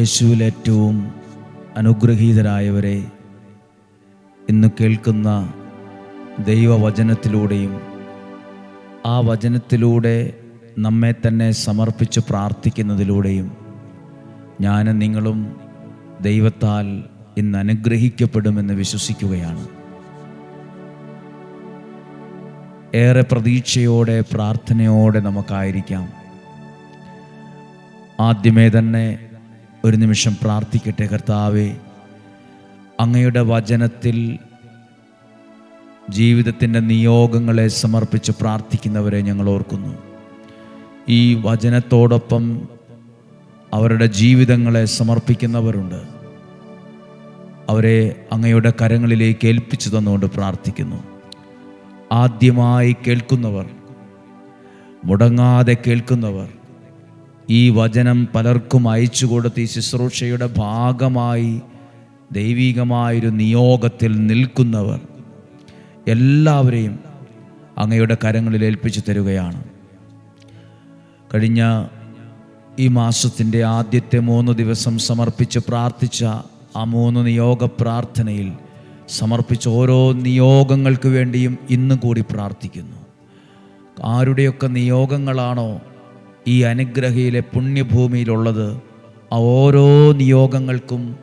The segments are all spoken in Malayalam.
യേശുവിൽ ഏറ്റവും അനുഗ്രഹീതരായവരെ ഇന്ന് കേൾക്കുന്ന ദൈവവചനത്തിലൂടെയും ആ വചനത്തിലൂടെ നമ്മെ തന്നെ സമർപ്പിച്ച് പ്രാർത്ഥിക്കുന്നതിലൂടെയും ഞാൻ നിങ്ങളും ദൈവത്താൽ ഇന്ന് അനുഗ്രഹിക്കപ്പെടുമെന്ന് വിശ്വസിക്കുകയാണ്. ഏറെ പ്രതീക്ഷയോടെ പ്രാർത്ഥനയോടെ നമുക്കായിരിക്കാം. ആദ്യമേ തന്നെ ഒരു നിമിഷം പ്രാർത്ഥിക്കട്ടെ കർത്താവെ. അങ്ങയുടെ വചനത്തിൽ ജീവിതത്തിന്റെ നിയോഗങ്ങളെ സമർപ്പിച്ച് പ്രാർത്ഥിക്കുന്നവരെ ഞങ്ങൾ ഓർക്കുന്നു. ഈ വചനത്തോടൊപ്പം അവരുടെ ജീവിതങ്ങളെ സമർപ്പിക്കുന്നവരുണ്ട്. അവരെ അങ്ങയുടെ കരങ്ങളിലേക്ക് ഏൽപ്പിച്ചു തന്നുകൊണ്ട് പ്രാർത്ഥിക്കുന്നു. ആദ്യമായി കേൾക്കുന്നവർ മുടങ്ങാതെ കേൾക്കുന്നവർ ഈ വചനം പലർക്കും അയച്ചു കൊടുത്ത് ഈ ശുശ്രൂഷയുടെ ഭാഗമായി ദൈവികമായൊരു നിയോഗത്തിൽ നിൽക്കുന്നവർ എല്ലാവരെയും അങ്ങയുടെ കരങ്ങളിൽ ഏൽപ്പിച്ചു തരുകയാണ്. കഴിഞ്ഞ ഈ മാസത്തിന്റെ ആദ്യത്തെ മൂന്ന് ദിവസം സമർപ്പിച്ച് പ്രാർത്ഥിച്ച ആ മൂന്ന് നിയോഗ പ്രാർത്ഥനയിൽ സമർപ്പിച്ച ഓരോ നിയോഗങ്ങൾക്ക് വേണ്ടിയും ഇന്നും കൂടി പ്രാർത്ഥിക്കുന്നു. ആരുടെയൊക്കെ നിയോഗങ്ങളാണോ ഈ അനുഗ്രഹയിലെ പുണ്യഭൂമിയിലുള്ളത് ഓരോ നിയോഗങ്ങൾക്കും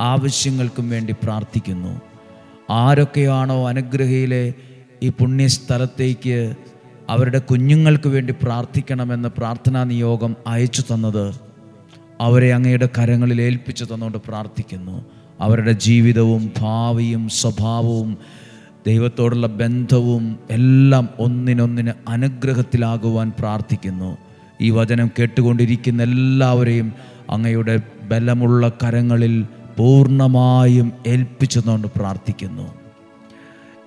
ആവശ്യങ്ങൾക്കും വേണ്ടി പ്രാർത്ഥിക്കുന്നു. ആരൊക്കെയാണോ അനുഗ്രഹയിലെ ഈ പുണ്യസ്ഥലത്തേക്ക് അവരുടെ കുഞ്ഞുങ്ങൾക്ക് വേണ്ടി പ്രാർത്ഥിക്കണമെന്ന് പ്രാർത്ഥനാ നിയോഗം അയച്ചു തന്നത് അവരെ അങ്ങയുടെ കരങ്ങളിൽ ഏൽപ്പിച്ചു തന്നുകൊണ്ട് പ്രാർത്ഥിക്കുന്നു. അവരുടെ ജീവിതവും ഭാവിയും സ്വഭാവവും ദൈവത്തോടുള്ള ബന്ധവും എല്ലാം ഒന്നിനൊന്നിന് അനുഗ്രഹത്തിലാകുവാൻ പ്രാർത്ഥിക്കുന്നു. ഈ വചനം കേട്ടുകൊണ്ടിരിക്കുന്ന എല്ലാവരെയും അങ്ങയുടെ ബലമുള്ള കരങ്ങളിൽ പൂർണമായും ഏൽപ്പിച്ചതുകൊണ്ട് പ്രാർത്ഥിക്കുന്നു.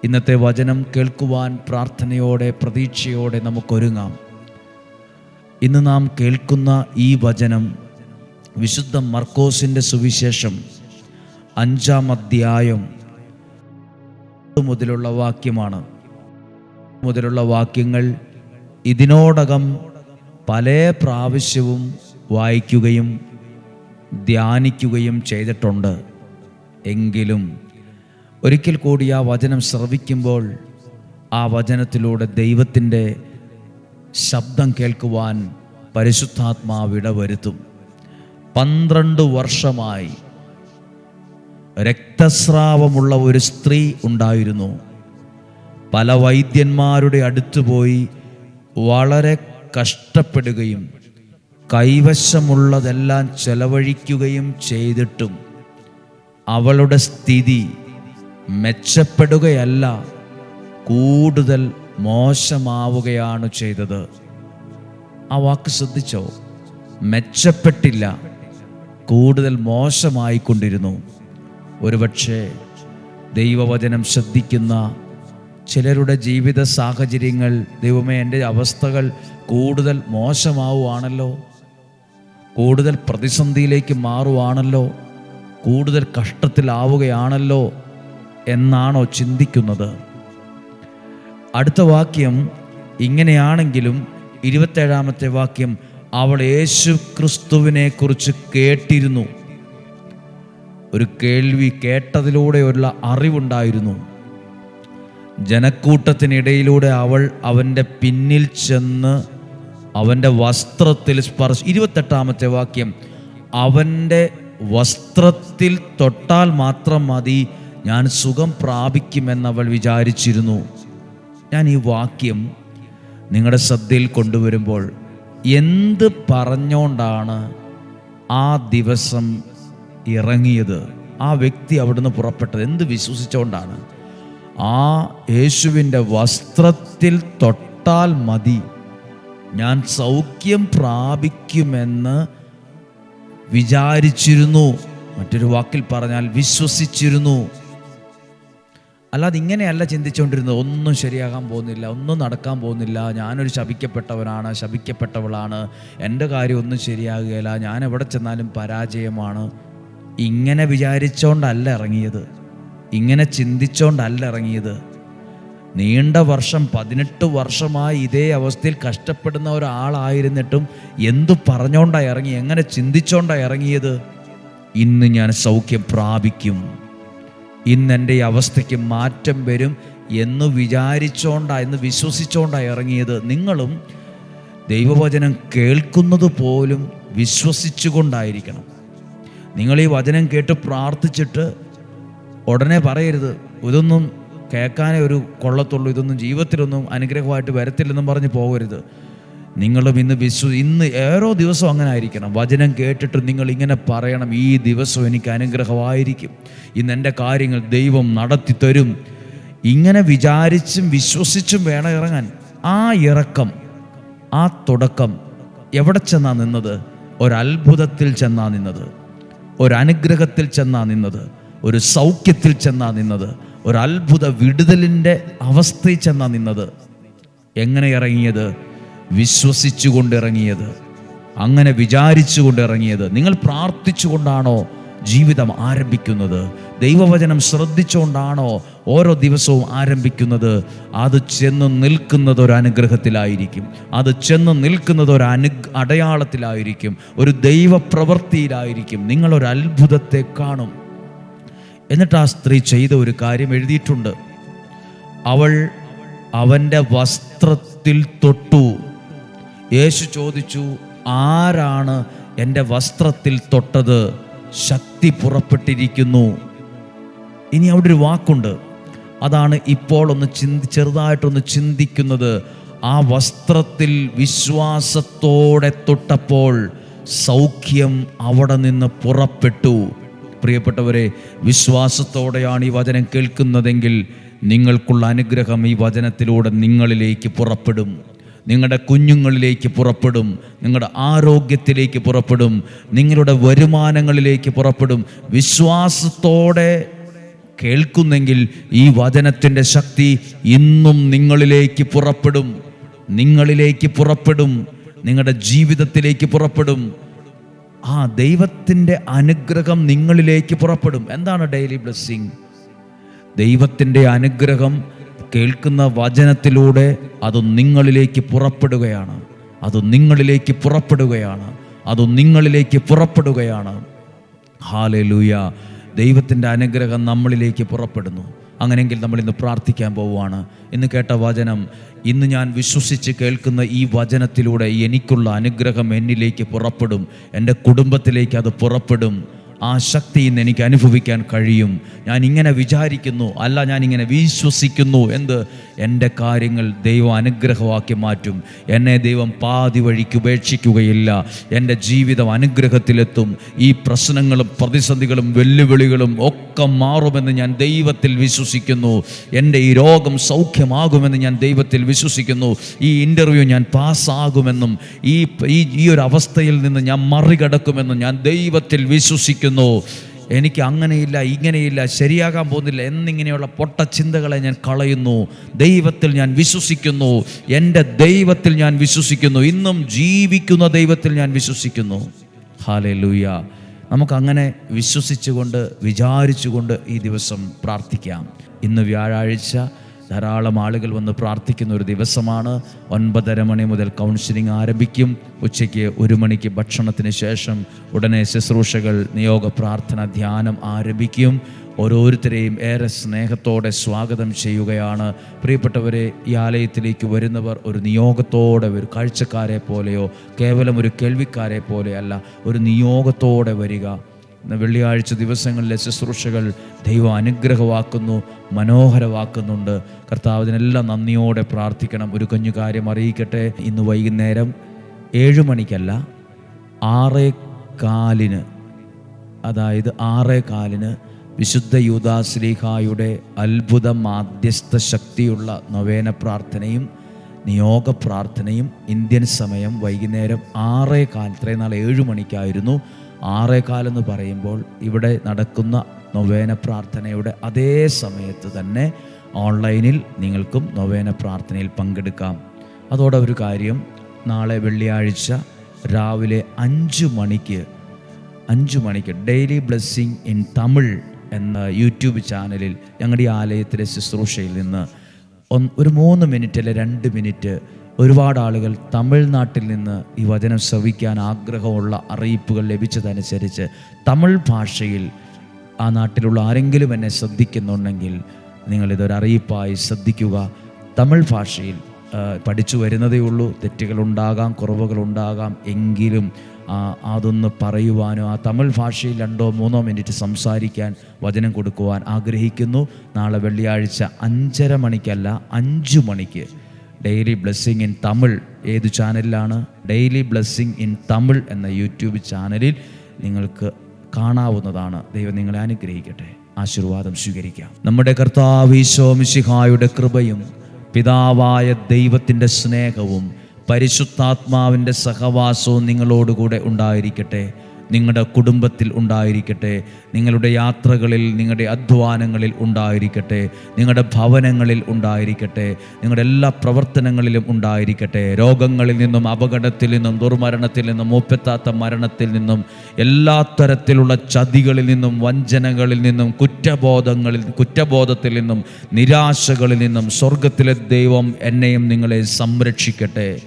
ഇന്നത്തെ വചനം കേൾക്കുവാൻ പ്രാർത്ഥനയോടെ പ്രതീക്ഷയോടെ നമുക്കൊരുങ്ങാം. ഇന്ന് നാം കേൾക്കുന്ന ഈ വചനം വിശുദ്ധ മർക്കോസിന്റെ സുവിശേഷം അഞ്ചാം അധ്യായം മുതലുള്ള വാക്യമാണ്. മുതലുള്ള വാക്യങ്ങൾ ഇതിനോടകം പല പ്രാവശ്യവും വായിക്കുകയും ധ്യാനിക്കുകയും ചെയ്തിട്ടുണ്ട്. എങ്കിലും ഒരിക്കൽ കൂടി ആ വചനം ശ്രവിക്കുമ്പോൾ ആ വചനത്തിലൂടെ ദൈവത്തിന്റെ ശബ്ദം കേൾക്കുവാൻ പരിശുദ്ധാത്മാവിട വരുത്തും പന്ത്രണ്ട് വർഷമായി രക്തസ്രാവമുള്ള ഒരു സ്ത്രീ ഉണ്ടായിരുന്നു. പല വൈദ്യന്മാരുടെ അടുത്ത് പോയി വളരെ കഷ്ടപ്പെടുകയും കൈവശമുള്ളതെല്ലാം ചെലവഴിക്കുകയും ചെയ്തിട്ടും അവളുടെ സ്ഥിതി മെച്ചപ്പെടുകയല്ല കൂടുതൽ മോശമാവുകയാണ് ചെയ്തത്. ആ വാക്ക് ശ്രദ്ധിച്ചോ? മെച്ചപ്പെട്ടില്ല കൂടുതൽ മോശമായിക്കൊണ്ടിരുന്നു. ഒരുപക്ഷെ ദൈവവചനം ശ്രദ്ധിക്കുന്ന ചിലരുടെ ജീവിത സാഹചര്യങ്ങൾ ദൈവമേ എന്റെ അവസ്ഥകൾ കൂടുതൽ മോശമാവുകയാണല്ലോ കൂടുതൽ പ്രതിസന്ധിയിലേക്ക് മാറുവാണല്ലോ. കൂടുതൽ കഷ്ടത്തിലാവുകയാണല്ലോ എന്നാണോ ചിന്തിക്കുന്നത്. അടുത്ത വാക്യം ഇങ്ങനെയാണെങ്കിലും ഇരുപത്തേഴാമത്തെ വാക്യം അവൾ യേശു ക്രിസ്തുവിനെ കുറിച്ച് കേട്ടിരുന്നു. ഒരു കേൾവി കേട്ടതിലൂടെയുള്ള അറിവുണ്ടായിരുന്നു. ജനക്കൂട്ടത്തിനിടയിലൂടെ അവൾ അവന്റെ പിന്നിൽ ചെന്ന് അവന്റെ വസ്ത്രത്തിൽ സ്പർശ ഇരുപത്തെട്ടാമത്തെ വാക്യം. അവന്റെ വസ്ത്രത്തിൽ തൊട്ടാൽ മാത്രം മതി ഞാൻ സുഖം പ്രാപിക്കുമെന്ന് അവൾ വിചാരിച്ചിരുന്നു. ഞാൻ ഈ വാക്യം നിങ്ങളുടെ ശ്രദ്ധയിൽ കൊണ്ടുവരുമ്പോൾ എന്ത് പറഞ്ഞുകൊണ്ടാണ് ആ ദിവസം ഇറങ്ങിയത്? ആ വ്യക്തി അവിടുന്ന് പുറപ്പെട്ടത്. എന്ത് വിശ്വസിച്ചുകൊണ്ടാണ് ആ യേശുവിന്റെ വസ്ത്രത്തിൽ തൊട്ടാൽ മതി. ഞാൻ സൗഖ്യം പ്രാപിക്കുമെന്ന് വിചാരിച്ചിരുന്നു. മറ്റൊരു വാക്കിൽ പറഞ്ഞാൽ വിശ്വസിച്ചിരുന്നു. അല്ലാതെ ഇങ്ങനെയല്ല ചിന്തിച്ചുകൊണ്ടിരുന്നത്. ഒന്നും ശരിയാകാൻ പോകുന്നില്ല ഒന്നും നടക്കാൻ പോകുന്നില്ല. ഞാനൊരു ശപിക്കപ്പെട്ടവനാണ് ശപിക്കപ്പെട്ടവളാണ്. എന്റെ കാര്യം ഒന്നും ശരിയാകുകയില്ല. ഞാൻ എവിടെ ചെന്നാലും പരാജയമാണ്. ഇങ്ങനെ വിചാരിച്ചോണ്ടല്ല ഇറങ്ങിയത്. ഇങ്ങനെ ചിന്തിച്ചോണ്ടല്ല ഇറങ്ങിയത്. നീണ്ട വർഷം പതിനെട്ട് വർഷമായി ഇതേ അവസ്ഥയിൽ കഷ്ടപ്പെടുന്ന ഒരാളായിരുന്നിട്ടും എന്തു പറഞ്ഞോണ്ടായി ഇറങ്ങി എങ്ങനെ ചിന്തിച്ചോണ്ടായി ഇറങ്ങിയത്? ഇന്ന് ഞാൻ സൗഖ്യം പ്രാപിക്കും. ഇന്ന് എന്റെ ഈ അവസ്ഥയ്ക്ക് മാറ്റം വരും എന്ന് വിചാരിച്ചോണ്ടാ എന്ന് വിശ്വസിച്ചോണ്ടാണ് ഇറങ്ങിയത്. നിങ്ങളും ദൈവവചനം കേൾക്കുന്നത് പോലും വിശ്വസിച്ചുകൊണ്ടായിരിക്കണം. നിങ്ങൾ ഈ വചനം കേട്ട് പ്രാർത്ഥിച്ചിട്ട് ഉടനെ പറയരുത്. ഇതൊന്നും കേൾക്കാനേ ഒരു കൊള്ളത്തുള്ളൂ. ഇതൊന്നും ജീവിതത്തിലൊന്നും അനുഗ്രഹമായിട്ട് വരത്തില്ലെന്നും പറഞ്ഞ് പോകരുത്. നിങ്ങളും ഇന്ന് വിശ്വ ഇന്ന് ഓരോ ദിവസവും അങ്ങനെ ആയിരിക്കണം. വചനം കേട്ടിട്ട് നിങ്ങൾ ഇങ്ങനെ പറയണം. ഈ ദിവസം എനിക്ക് അനുഗ്രഹമായിരിക്കും. ഇന്ന് എന്റെ കാര്യങ്ങൾ ദൈവം നടത്തി തരും. ഇങ്ങനെ വിചാരിച്ചും വിശ്വസിച്ചും വേണം ഇറങ്ങാൻ. ആ ഇറക്കം ആ തുടക്കം എവിടെ ചെന്നാ നിന്നത്? ഒരത്ഭുതത്തിൽ ചെന്നാ നിന്നത്. ഒരനുഗ്രഹത്തിൽ ചെന്നാ നിന്നത്. ഒരു സൗഖ്യത്തിൽ ചെന്നാ നിന്നത്. ഒരു അത്ഭുത വിടുതലിന്റെ അവസ്ഥയിൽ ചെന്നാ നിന്നത്. എങ്ങനെ ഇറങ്ങിയത്? വിശ്വസിച്ചുകൊണ്ട് ഇറങ്ങിയത് അങ്ങനെ വിചാരിച്ചുകൊണ്ട് ഇറങ്ങിയത് നിങ്ങൾ പ്രാർത്ഥിച്ചുകൊണ്ടാണോ ജീവിതം ആരംഭിക്കുന്നത്? ദൈവവചനം ശ്രദ്ധിച്ചുകൊണ്ടാണോ ഓരോ ദിവസവും ആരംഭിക്കുന്നത്? അത് ചെന്ന് നിൽക്കുന്നത് ഒരു അനുഗ്രഹത്തിലായിരിക്കും. അത് ചെന്ന് നിൽക്കുന്നത് ഒരു അനു അടയാളത്തിലായിരിക്കും. ഒരു ദൈവപ്രവൃത്തിയിലായിരിക്കും. നിങ്ങളൊരു അത്ഭുതത്തെ കാണും. എന്നിട്ട് ആ സ്ത്രീ ചെയ്ത ഒരു കാര്യം എഴുതിയിട്ടുണ്ട്. അവൾ അവന്റെ വസ്ത്രത്തിൽ തൊട്ടു. യേശു ചോദിച്ചു ആരാണ് എന്റെ വസ്ത്രത്തിൽ തൊട്ടത്? ശക്തി പുറപ്പെട്ടിരിക്കുന്നു. ഇനി അവിടെ ഒരു വാക്കുണ്ട്. അതാണ് ഇപ്പോൾ ഒന്ന് ചിന്തി ചെറുതായിട്ടൊന്ന് ചിന്തിക്കുന്നത്. ആ വസ്ത്രത്തിൽ വിശ്വാസത്തോടെ തൊട്ടപ്പോൾ സൗഖ്യം അവിടെ നിന്ന് പുറപ്പെട്ടു. പ്രിയപ്പെട്ടവരെ വിശ്വാസത്തോടെയാണ് ഈ വചനം കേൾക്കുന്നതെങ്കിൽ നിങ്ങൾക്കുള്ള അനുഗ്രഹം ഈ വചനത്തിലൂടെ നിങ്ങളിലേക്ക് പുറപ്പെടും. നിങ്ങളുടെ കുഞ്ഞുങ്ങളിലേക്ക് പുറപ്പെടും. നിങ്ങളുടെ ആരോഗ്യത്തിലേക്ക് പുറപ്പെടും. നിങ്ങളുടെ വരുമാനങ്ങളിലേക്ക് പുറപ്പെടും. വിശ്വാസത്തോടെ കേൾക്കുന്നെങ്കിൽ ഈ വചനത്തിന്റെ ശക്തി ഇന്നും നിങ്ങളിലേക്ക് പുറപ്പെടും. നിങ്ങളിലേക്ക് പുറപ്പെടും. നിങ്ങളുടെ ജീവിതത്തിലേക്ക് പുറപ്പെടും. ആ ദൈവത്തിന്റെ അനുഗ്രഹം നിങ്ങളിലേക്ക് പുറപ്പെടും. എന്താണ് ഡെയിലി ബ്ലെസ്സിങ് ദൈവത്തിന്റെ അനുഗ്രഹം കേൾക്കുന്ന വചനത്തിലൂടെ അത് നിങ്ങളിലേക്ക് പുറപ്പെടുകയാണ്. അത് നിങ്ങളിലേക്ക് പുറപ്പെടുകയാണ്. അത് നിങ്ങളിലേക്ക് പുറപ്പെടുകയാണ്. ഹാലലൂയ ദൈവത്തിന്റെ അനുഗ്രഹം നമ്മളിലേക്ക് പുറപ്പെടുന്നു. അങ്ങനെയെങ്കിൽ നമ്മൾ ഇന്ന് പ്രാർത്ഥിക്കാൻ പോവുകയാണ്. ഇന്ന് കേട്ട വചനം ഇന്ന് ഞാൻ വിശ്വസിച്ച് കേൾക്കുന്ന ഈ വചനത്തിലൂടെ എനിക്കുള്ള അനുഗ്രഹം എന്നിലേക്ക് പുറപ്പെടും. എന്റെ കുടുംബത്തിലേക്ക് അത് പുറപ്പെടും. ആ ശക്തി ഇന്ന് എനിക്ക് അനുഭവിക്കാൻ കഴിയും. ഞാൻ ഇങ്ങനെ വിചാരിക്കുന്നു. അല്ല ഞാൻ ഇങ്ങനെ വിശ്വസിക്കുന്നു എന്ത്? എന്റെ കാര്യങ്ങൾ ദൈവം അനുഗ്രഹമാക്കി മാറ്റും. എന്നെ ദൈവം പാതി വഴിക്ക് ഉപേക്ഷിക്കുകയില്ല. എന്റെ ജീവിതം അനുഗ്രഹത്തിലെത്തും. ഈ പ്രശ്നങ്ങളും പ്രതിസന്ധികളും വെല്ലുവിളികളും ഒക്കെ മാറുമെന്ന് ഞാൻ ദൈവത്തിൽ വിശ്വസിക്കുന്നു. എന്റെ ഈ രോഗം സൗഖ്യമാകുമെന്ന് ഞാൻ ദൈവത്തിൽ വിശ്വസിക്കുന്നു. ഈ ഇന്റർവ്യൂ ഞാൻ പാസ്സാകുമെന്നും ഈ ഈ ഒരു അവസ്ഥയിൽ നിന്ന് ഞാൻ മറികടക്കുമെന്നും ഞാൻ ദൈവത്തിൽ വിശ്വസിക്കുന്നു. എനിക്ക് അങ്ങനെയില്ല ഇങ്ങനെയില്ല ശരിയാകാൻ പോകുന്നില്ല എന്നിങ്ങനെയുള്ള പൊട്ട ചിന്തകളെ ഞാൻ കളയുന്നു. ദൈവത്തിൽ ഞാൻ വിശ്വസിക്കുന്നു. എന്റെ ദൈവത്തിൽ ഞാൻ വിശ്വസിക്കുന്നു. ഇന്നും ജീവിക്കുന്ന ദൈവത്തിൽ ഞാൻ വിശ്വസിക്കുന്നു. ഹാലേ ലൂയ നമുക്കങ്ങനെ വിശ്വസിച്ചുകൊണ്ട് വിചാരിച്ചുകൊണ്ട് ഈ ദിവസം പ്രാർത്ഥിക്കാം. ഇന്ന് വ്യാഴാഴ്ച ധാരാളം ആളുകൾ വന്ന് പ്രാർത്ഥിക്കുന്ന ഒരു ദിവസമാണ്. ഒൻപതര മണി മുതൽ കൗൺസിലിംഗ് ആരംഭിക്കും. ഉച്ചയ്ക്ക് ഒരു മണിക്ക് ഭക്ഷണത്തിന് ശേഷം ഉടനെ ശുശ്രൂഷകൾ നിയോഗ പ്രാർത്ഥന ധ്യാനം ആരംഭിക്കും. ഓരോരുത്തരെയും ഏറെ സ്നേഹത്തോടെ സ്വാഗതം ചെയ്യുകയാണ്. പ്രിയപ്പെട്ടവരെ ഈ ആലയത്തിലേക്ക് വരുന്നവർ ഒരു നിയോഗത്തോടെ ഒരു കാഴ്ചക്കാരെ പോലെയോ കേവലം ഒരു കേൾവിക്കാരെ പോലെയല്ല ഒരു നിയോഗത്തോടെ വരിക. വെള്ളിയാഴ്ച ദിവസങ്ങളിലെ ശുശ്രൂഷകൾ ദൈവം അനുഗ്രഹമാക്കുന്നു മനോഹരമാക്കുന്നുണ്ട്. കർത്താവിനെല്ലാം നന്ദിയോടെ പ്രാർത്ഥിക്കണം. ഒരു കുഞ്ഞു കാര്യം അറിയിക്കട്ടെ. ഇന്ന് വൈകുന്നേരം ഏഴ് മണിക്കല്ല ആറേ കാലിന് അതായത് ആറേ കാലിന് വിശുദ്ധ യൂദാശ്ലീഹായുടെ അത്ഭുത മാധ്യസ്ഥ ശക്തിയുള്ള നവേന പ്രാർത്ഥനയും നിയോഗ പ്രാർത്ഥനയും ഇന്ത്യൻ സമയം വൈകുന്നേരം ആറേ കാൽ ഇത്രയും നാൾ ഏഴ് മണിക്കായിരുന്നു. ആറേ കാലെന്ന് പറയുമ്പോൾ ഇവിടെ നടക്കുന്ന നൊവേന പ്രാർത്ഥനയുടെ അതേ സമയത്ത് തന്നെ ഓൺലൈനിൽ നിങ്ങൾക്കും നൊവേന പ്രാർത്ഥനയിൽ പങ്കെടുക്കാം. അതോടെ ഒരു കാര്യം നാളെ വെള്ളിയാഴ്ച രാവിലെ അഞ്ച് മണിക്ക് അഞ്ച് മണിക്ക് ഡെയിലി ബ്ലെസ്സിങ് ഇൻ തമിഴ് എന്ന യൂട്യൂബ് ചാനലിൽ ഞങ്ങളുടെ ആലയത്തിലെ ശുശ്രൂഷയിൽ നിന്ന് ഒരു മൂന്ന് മിനിറ്റ് അല്ലെ രണ്ട് മിനിറ്റ് ഒരുപാട് ആളുകൾ തമിഴ്നാട്ടിൽ നിന്ന് ഈ വചനം ശ്രവിക്കാൻ ആഗ്രഹമുള്ള അറിയിപ്പുകൾ ലഭിച്ചതനുസരിച്ച് തമിഴ് ഭാഷയിൽ ആ നാട്ടിലുള്ള ആരെങ്കിലും എന്നെ ശ്രദ്ധിക്കുന്നുണ്ടെങ്കിൽ നിങ്ങളിതൊരു അറിയിപ്പായി ശ്രദ്ധിക്കുക. തമിഴ് ഭാഷയിൽ പഠിച്ചു വരുന്നതേ ഉള്ളൂ. തെറ്റുകളുണ്ടാകാം കുറവുകളുണ്ടാകാം. എങ്കിലും അതൊന്ന് പറയുവാനോ ആ തമിഴ് ഭാഷയിൽ രണ്ടോ മൂന്നോ മിനിറ്റ് സംസാരിക്കാൻ വചനം കൊടുക്കുവാൻ ആഗ്രഹിക്കുന്നു. നാളെ വെള്ളിയാഴ്ച അഞ്ചര മണിക്കല്ല അഞ്ചു മണിക്ക് ഡെയിലി ബ്ലെസ്സിങ് ഇൻ തമിഴ് ഏത് ചാനലിലാണ് ഡെയിലി ബ്ലെസ്സിങ് ഇൻ തമിഴ് എന്ന യൂട്യൂബ് ചാനലിൽ നിങ്ങൾക്ക് കാണാവുന്നതാണ്. ദൈവം നിങ്ങളെ അനുഗ്രഹിക്കട്ടെ. ആശീർവാദം സ്വീകരിക്കാം. നമ്മുടെ കർത്താവ് ഈശോ മിശിഹായുടെ കൃപയും പിതാവായ ദൈവത്തിന്റെ സ്നേഹവും പരിശുദ്ധാത്മാവിന്റെ സഹവാസവും നിങ്ങളോടുകൂടെ ഉണ്ടായിരിക്കട്ടെ. നിങ്ങളുടെ കുടുംബത്തിൽ ഉണ്ടായിരിക്കട്ടെ. നിങ്ങളുടെ യാത്രകളിൽ നിങ്ങളുടെ അധ്വാനങ്ങളിൽ ഉണ്ടായിരിക്കട്ടെ. നിങ്ങളുടെ ഭവനങ്ങളിൽ ഉണ്ടായിരിക്കട്ടെ. നിങ്ങളുടെ എല്ലാ പ്രവർത്തനങ്ങളിലും ഉണ്ടായിരിക്കട്ടെ. രോഗങ്ങളിൽ നിന്നും അപകടത്തിൽ നിന്നും ദുർമരണത്തിൽ നിന്നും മൂപ്പെത്താത്ത മരണത്തിൽ നിന്നും എല്ലാ തരത്തിലുള്ള ചതികളിൽ നിന്നും വഞ്ചനകളിൽ നിന്നും കുറ്റബോധങ്ങളിൽ കുറ്റബോധത്തിൽ നിന്നും നിരാശകളിൽ നിന്നും സ്വർഗത്തിലെ ദൈവം എന്നെയും നിങ്ങളെ സംരക്ഷിക്കട്ടെ.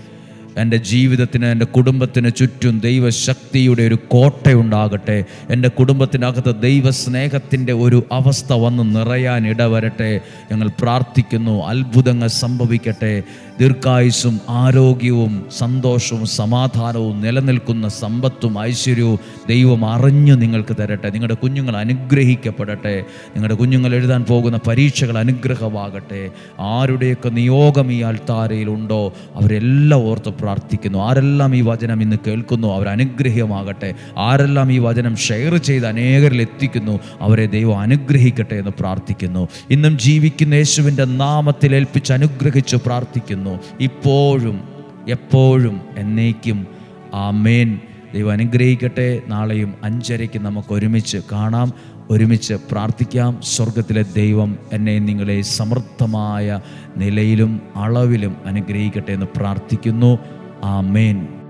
എന്റെ ജീവിതത്തിന് എന്റെ കുടുംബത്തിന് ചുറ്റും ദൈവശക്തിയുടെ ഒരു കോട്ടയുണ്ടാകട്ടെ. എന്റെ കുടുംബത്തിനകത്ത് ദൈവസ്നേഹത്തിന്റെ ഒരു അവസ്ഥ വന്ന് നിറയാൻ ഇടവരട്ടെ. ഞങ്ങൾ പ്രാർത്ഥിക്കുന്നു അത്ഭുതങ്ങൾ സംഭവിക്കട്ടെ. ദീർഘായുസും ആരോഗ്യവും സന്തോഷവും സമാധാനവും നിലനിൽക്കുന്ന സമ്പത്തും ഐശ്വര്യവും ദൈവം അറിഞ്ഞു നിങ്ങൾക്ക് തരട്ടെ. നിങ്ങളുടെ കുഞ്ഞുങ്ങൾ അനുഗ്രഹിക്കപ്പെടട്ടെ. നിങ്ങളുടെ കുഞ്ഞുങ്ങൾ എഴുതാൻ പോകുന്ന പരീക്ഷകൾ അനുഗ്രഹമാകട്ടെ. ആരുടെയൊക്കെ നിയോഗം ഈ അൾത്താരയിലുണ്ടോ അവരെല്ലാം ഓർത്ത് പ്രാർത്ഥിക്കുന്നു. ആരെല്ലാം ഈ വചനം ഇന്ന് കേൾക്കുന്നു അവരനുഗ്രഹമാകട്ടെ ആരെല്ലാം ഈ വചനം ഷെയർ ചെയ്ത് അനേകരിൽ എത്തിക്കുന്നു അവരെ ദൈവം അനുഗ്രഹിക്കട്ടെ എന്ന് പ്രാർത്ഥിക്കുന്നു. ഇന്നും ജീവിക്കുന്ന യേശുവിന്റെ നാമത്തിൽ ഏൽപ്പിച്ച് അനുഗ്രഹിച്ച് പ്രാർത്ഥിക്കുന്നു. ഇപ്പോഴും എപ്പോഴും എന്നേക്കും. ആമേൻ. ദൈവം അനുഗ്രഹിക്കട്ടെ. നാളെയും അഞ്ചരയ്ക്ക് നമുക്ക് ഒരുമിച്ച് കാണാം. ഒരുമിച്ച് പ്രാർത്ഥിക്കാം. സ്വർഗത്തിലെ ദൈവം എന്നെ നിങ്ങളെ സമർത്ഥമായ നിലയിലും അളവിലും അനുഗ്രഹിക്കട്ടെ എന്ന് പ്രാർത്ഥിക്കുന്നു. ആമേൻ.